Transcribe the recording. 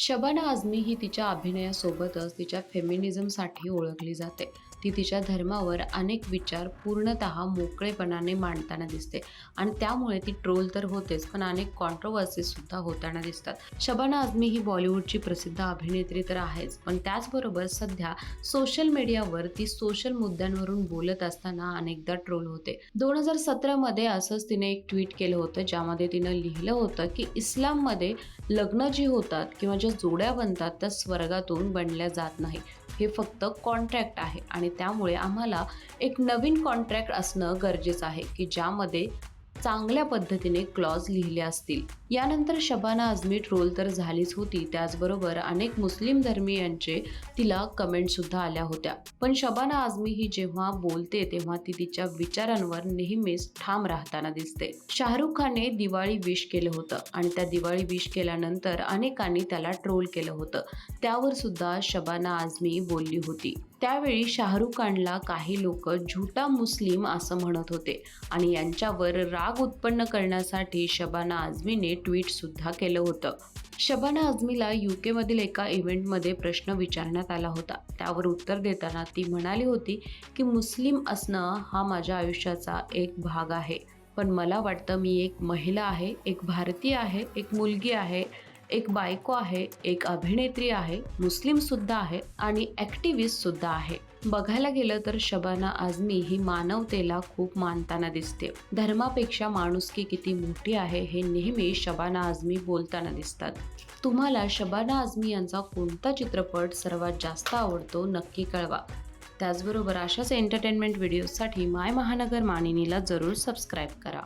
शबाना आझमी ही तिच्या अभिनयासोबतच तिच्या फेमिनिझमसाठी ओळखली जाते. ती तिच्या धर्मावर अनेक विचार पूर्णतः मोकळेपणाने मांडताना दिसते. आणि त्यामुळे ती ट्रोल तर होतेच पण अनेक कॉन्ट्रोवर्सीज सुद्धा होताना दिसतात. शबाना आझमी ही बॉलिवूडची प्रसिद्ध अभिनेत्री तर आहेच पण त्याचबरोबर सध्या सोशल मीडियावर ती सोशल मुद्द्यांवरून बोलत असताना अनेकदा ट्रोल होते. दोन हजार सतरामध्ये असंच तिने एक ट्विट केलं होतं ज्यामध्ये तिनं लिहिलं होतं की इस्लाममध्ये लग्न जी होतात किंवा ज्या जोड्या बनतात त्या स्वर्गातून बनल्या जात नाही हे फक्त कॉन्ट्रॅक्ट आहे आणि त्यामुळे आम्हाला एक नवीन कॉन्ट्रॅक्ट असणं गरजेचं आहे की ज्यामध्ये चांगल्या पद्धतीने क्लॉज लिहिले असतील. यानंतर शबाना आझमी ट्रोल तर झालीच होती. त्याचबरोबर अनेक मुस्लिम धर्मीयांचे तिला कमेंट सुद्धा आल्या होत्या. पण शबाना आझमी ही जेव्हा बोलते तेव्हा ती तिच्या विचारांवर नेहमीच ठाम राहताना दिसते. शाहरुख खानने दिवाळी विश केलं होतं आणि त्या दिवाळी विश केल्यानंतर अनेकांनी त्याला ट्रोल केलं होतं. त्यावर सुद्धा शबाना आझमी बोलली होती. त्यावेळी शाहरुख खानला काही लोक झुटा मुस्लिम असं म्हणत होते आणि यांच्यावर राग उत्पन्न करण्यासाठी शबाना आझमीने ट्विटसुद्धा केलं होतं. शबाना आझमीला यूकेमधील एका इव्हेंटमध्ये प्रश्न विचारण्यात आला होता. त्यावर उत्तर देताना ती म्हणाली होती की मुस्लिम असणं हा माझ्या आयुष्याचा एक भाग आहे. पण मला वाटतं मी एक महिला आहे एक भारतीय आहे एक मुलगी आहे. एक बायको आहे एक अभिनेत्री आहे मुस्लिमसुद्धा आहे आणि ॲक्टिव्हिस्टसुद्धा आहे. बघायला गेलं तर शबाना आझमी ही मानवतेला खूप मानताना दिसते. धर्मापेक्षा माणुसकी किती मोठी आहे हे नेहमी शबाना आझमी बोलताना दिसतात. तुम्हाला शबाना आझमी यांचा कोणता चित्रपट सर्वात जास्त आवडतो नक्की कळवा. त्याचबरोबर अशाच एंटरटेनमेंट व्हिडिओसाठी माय महानगर मानिनीला जरूर सबस्क्राईब करा.